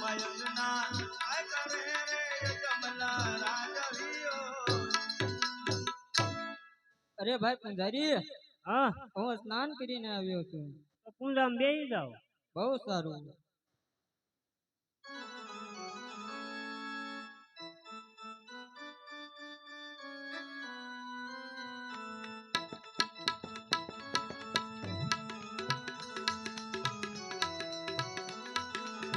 મયંકના આ કરે રે કમલા રાજવીઓ અરે ભાઈ પંજારી હા. હું સ્નાન કરીને આવ્યો છું. કુંડામ બેસી જાઓ. બહુ સારું.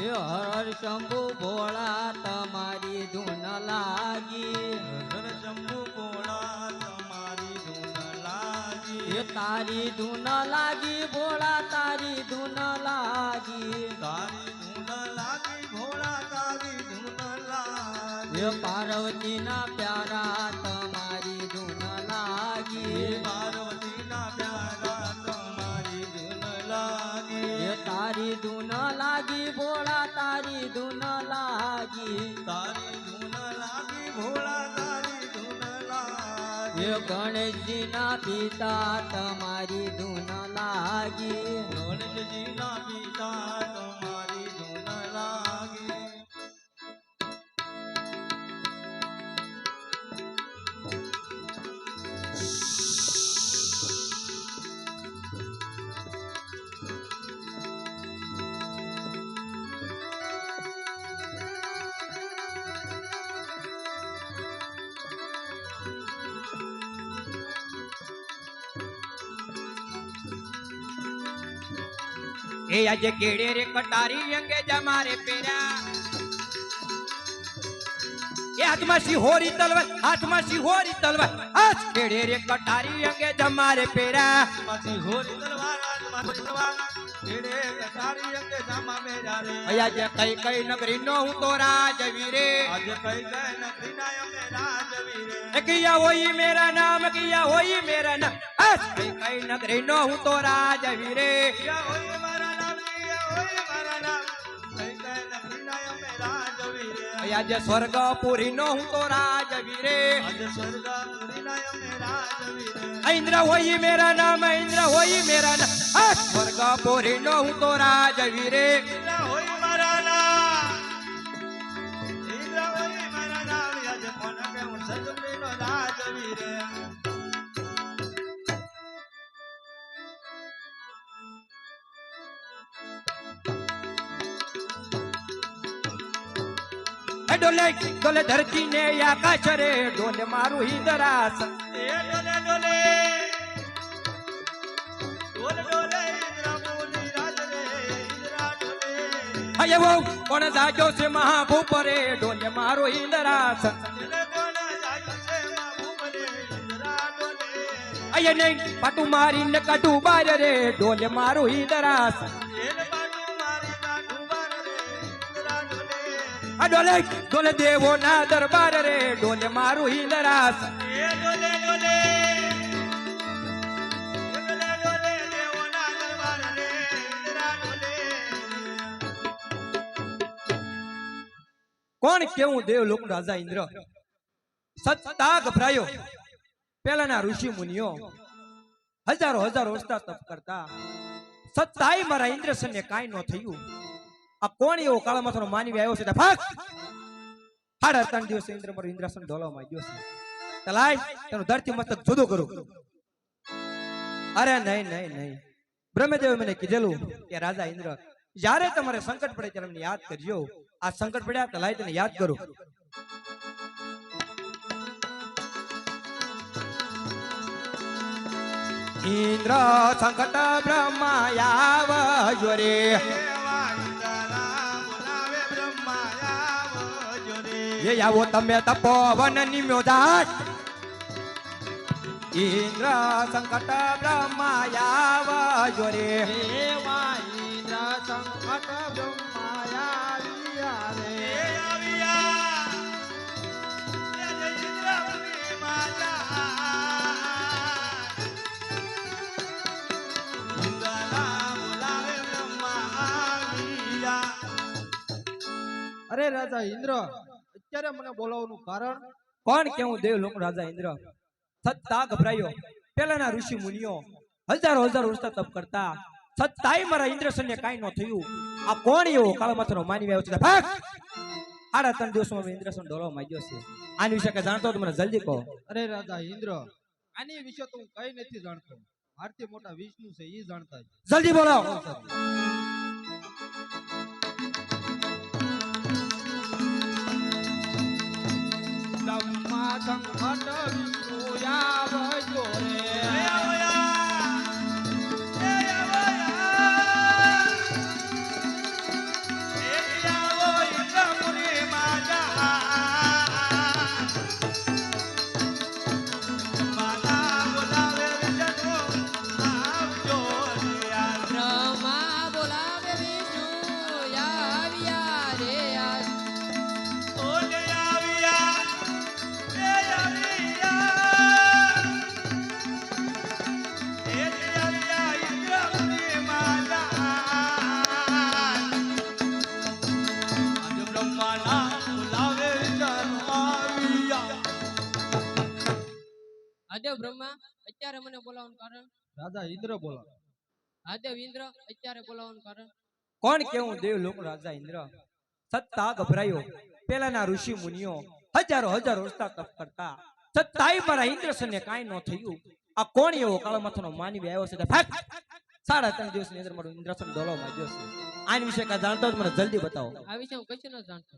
હર શંભુ ભોળા તમારી ધૂન લાગી. હર શંભુ ભોળા તમારી ધૂન લાગી. તારી ધૂન લાગી ભોળા તારી ધૂન લાગી. તારી ધૂન લાગી ભોળા તારી ધૂન લાગી. પાર્વતીના પ્યારા ગણેશજીના પિતા તમારી ધૂન લાગી. એ આજે કેડે રે કટારી અંગે જમારે પેરા એ હાથમાં સિહોરી તલવાર હાથમાં સિહોરી તલવાર આજ કેડે રે કટારી અંગે જમારે પેરા પછી હોરી તલવાર હાથમાં તલવાર, છેડે કટારી અંગે જામા બેરા રે. અહીંયા જે કઈ કઈ નગરી નો હું તો રાજવીરે આજે કઈ કઈ નગરી ના અમે રાજવીરે. એ કિયા હોઈ મેરા નામ કિયા હોઈ મેરા નામ આજ કઈ કઈ નગરી નો હું તો રાજવીરે યા હોય રાજવીરે. અહીંયા જે સ્વર્ગપુરી નો હું તો રાજવીરે. આજે ઇન્દ્ર હોય મેરા નામ ઇન્દ્ર હોય મેરા નામ. સ્વર્ગપુરી નો હું તો રાજવીરે. ડોલે ડોલે ધરતી ને આકાશ રે ડોલે મારું હિદરાસ એ ડોલે એવો કોણ જાજો છે મહાભૂપ રે ડોલે મારો હિદરાસ. અય નહીં પાટું મારીને કાઢું બાર રે ડોલે મારું હિદરાસ ડોલે ડોલે દેવો ના દરબાર રે ડોલે મારું હિદરાસ એ ડોલે ડોલે. કોણ કેવું દેવ લોક રાજા ઇન્દ્ર? સત્તા ગભરાયો પેલાના ઋષિ મુનિઓ હજારો હજારો વર્ષતા તપ કરતા સત્તાય મારા ઇન્દ્રસન ને કાંઈ ન થયું. આ કોણ એવો કાળા માથાનો માનવી આવ્યો છે? તે હાડા ત્રણ દિવસે ઇન્દ્ર મારું ઇન્દ્રાસન ઢોલવામાં ગયો છે. તલાય તેનું ધરતી મસ્તક જુદું કરું. અરે નહીં નહીં નહીં. બ્રહ્મદેવે મને કીધેલું કે, રાજા ઇન્દ્ર, જ્યારે તમારે સંકટ પડે ત્યારે યાદ કરજો. આ સંકટ પડ્યા તલાય તને યાદ કરું. ઇન્દ્ર સંકટ બ્રહ્માયાવ રે. એ આવો તમે તપોવન નિમ્યો જાત ઇન્દ્ર સંકટ બ્રહ્માયા જોરે ઇન્દ્ર સંકટ બ્રહ્માયા. અરે રાજા, ઇન્દ્ર અત્યારે મને બોલાવવાનું કારણ કોણ કેવું દેવ લોક રાજા ઇન્દ્ર? સત્તા ગભરાયો પેલાના ઋષિ મુનિઓ હજારો હજારો વર્ષ તપ કરતા છતાંય મારા ઇન્દ્રસનને કાંઈ ન થયું. આ કોણ એવો કાળમાથાનો માની આવ્યો છે? ભાગ! આડા ત્રણ દિવસમાં મેં ઇન્દ્રસન ડોલવા માંગ્યો છે. આની વિશે કઈ જાણતો મને જલ્દી કહો. અરે રાજા ઇન્દ્ર આની વિશે તો હું કઈ નથી જાણતો. ભારતીય મોટા વિષ્ણુ છે એ જાણતા જલ્દી બોલો બ્રહ્મા સંકટ વિષ્ણુ ઇન્દ્ર બોલા. હાદેવ ઇન્દ્ર અત્યારે બોલાવવાનું કારણ? કોણ કેવું દેવ લોક રાજા ઇન્દ્ર? સત્તા ગભરાયો. પેલાના ઋષિ મુનિઓ હજારો હજારો વર્ષતા તપ કરતા છતાંય મારા ઇન્દ્રસનને કાંઈ ન થયું. આ કોણ એવો કાળમથનો માનવી આવ્યો છે સાડા ત્રણ દિવસની અંદર મારું ઇન્દ્રસન ડોલવા માંગ્યો છે. આની વિશે કાંઈ જાણતો મને જલ્દી બતાવો. આ વિશે હું કશું ન જાણતો.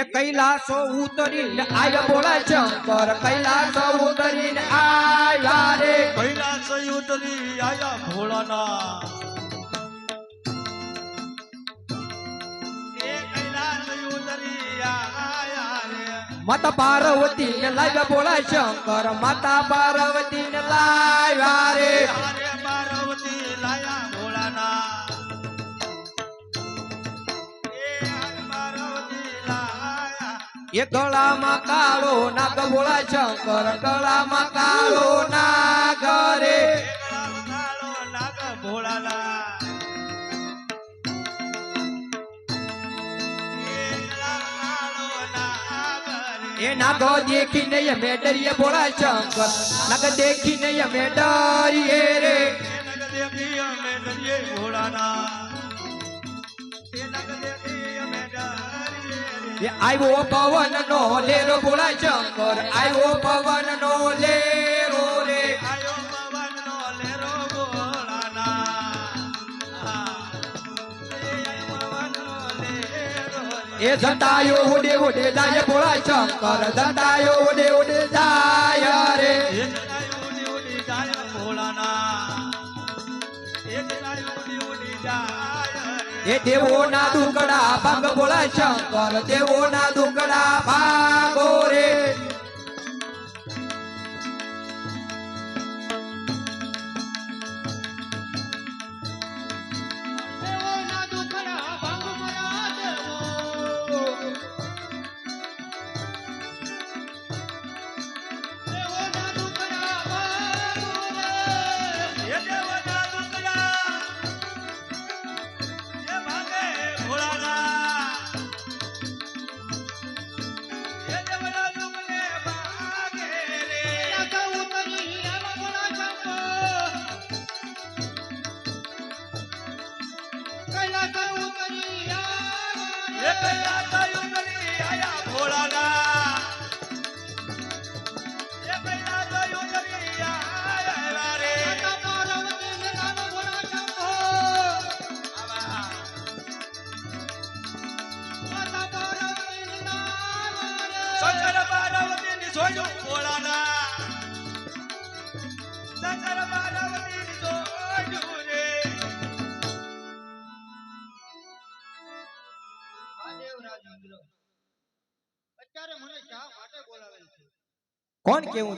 એ કૈલાસો ઉતરીને આવ્યા બોલા શંકર કૈલાસો ઉતરીને આવ્યા રે. કૈલાસો ઉતરી આયા ભોળાના આયા માતા પાર્વતી ને લાવ્યા બોલા શંકર માતા પાર્વતી ને લાવ્યા રે. એ કળામાં કાળો નાગ ભોળા શંકર કળામાં કાળો નાગ રે. એ નાગ દેખીને અમે ડરીએ ભોળા શંકર, નાગ દેખીને અમે ડરીએ રે નગ દેખી અમે ડરીએ ભોળાના. આવ્યો પવન નો લેરો બોલાય શંકર આવ્યો પવન નો લેરો રે એ જટાયો ઉડે ઉડે જાય બોલાય શંકર જટાયો ઉડે ઉડે જાય રે. એ દેવો ના દુકડા ભાગ બોલા શંકર દેવો ના દુકડા ભાગો રે.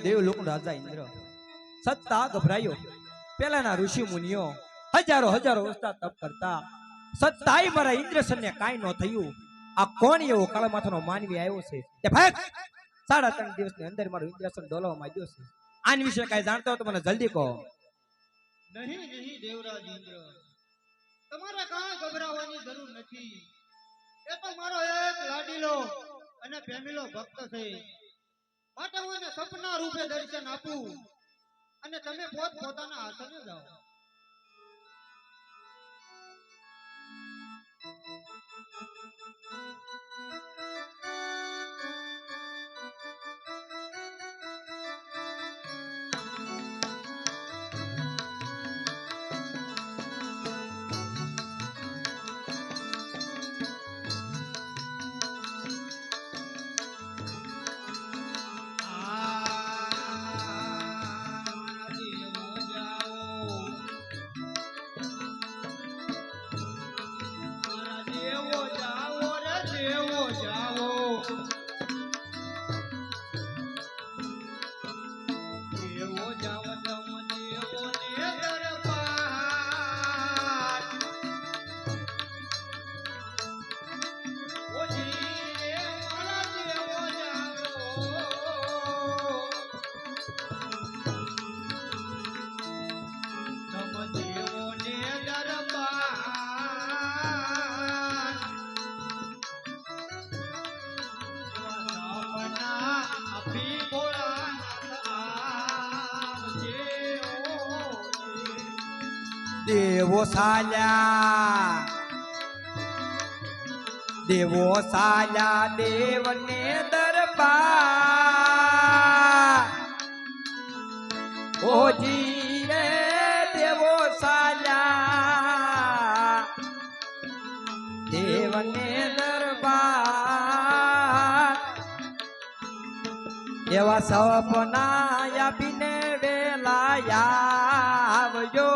કોણ દેવ લોક રાજા ઇન્દ્ર. સત્તા ગભરાયો. પેલાના ઋષિ મુનિઓ હજારો હજારો ઉસ્તા તપ કરતા સત્તાય મારા ઇન્દ્રસનને કાંઈ ન થયું. આ કોણ એવો કાળા માથાનો માનવી આવ્યો છે? કે ભાઈ, સાડા ત્રણ દિવસની અંદર મારું ઇન્દ્રસન ડોલવા આવ્યો છે. આની વિશે કાંઈ જાણતો હોય તો મને જલ્દી કહો. નહીં નહીં, દેવરાજ ઇન્દ્ર. તમારે કાંઈ ગભરાવાની જરૂર નથી. એ તો મારો એક લાડીલો અને પ્રેમીલો ભક્ત છે. માટે હું એને સપના રૂપે દર્શન આપું. અને તમે પોત પોતાના આસને જાઓ. દેવો સાલ્યા. દેવો સાલ્યા દેવને દરબાર. ઓજી રે દેવો સાલ્યા. દેવને દરબાર. એવા સપના આપીને વેલાયા આવજો.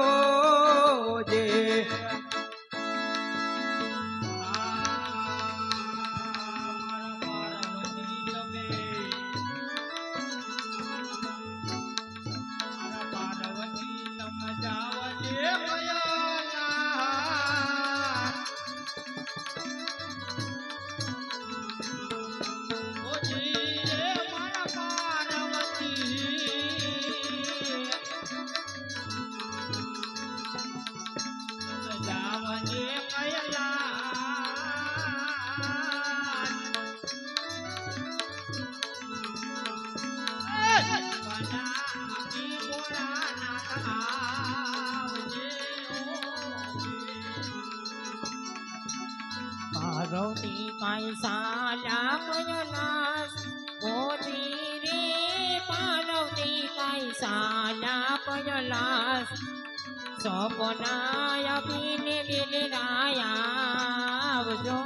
પયલાસ ગોતી રે પાર્વતી સાલા પયલાસ સપના આપીને વેલરાયા આવજો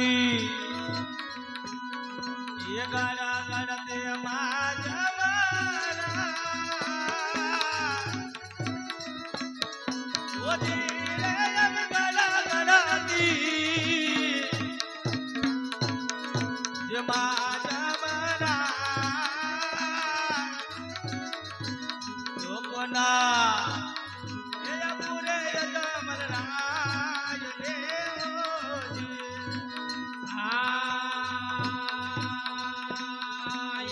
ಮಾತೀ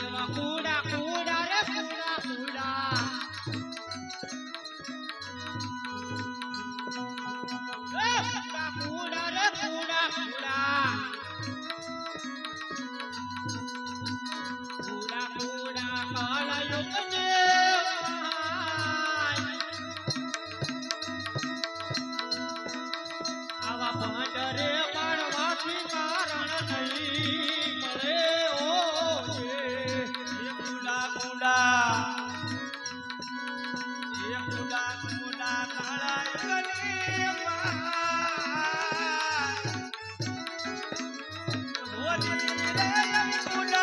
આ હોરી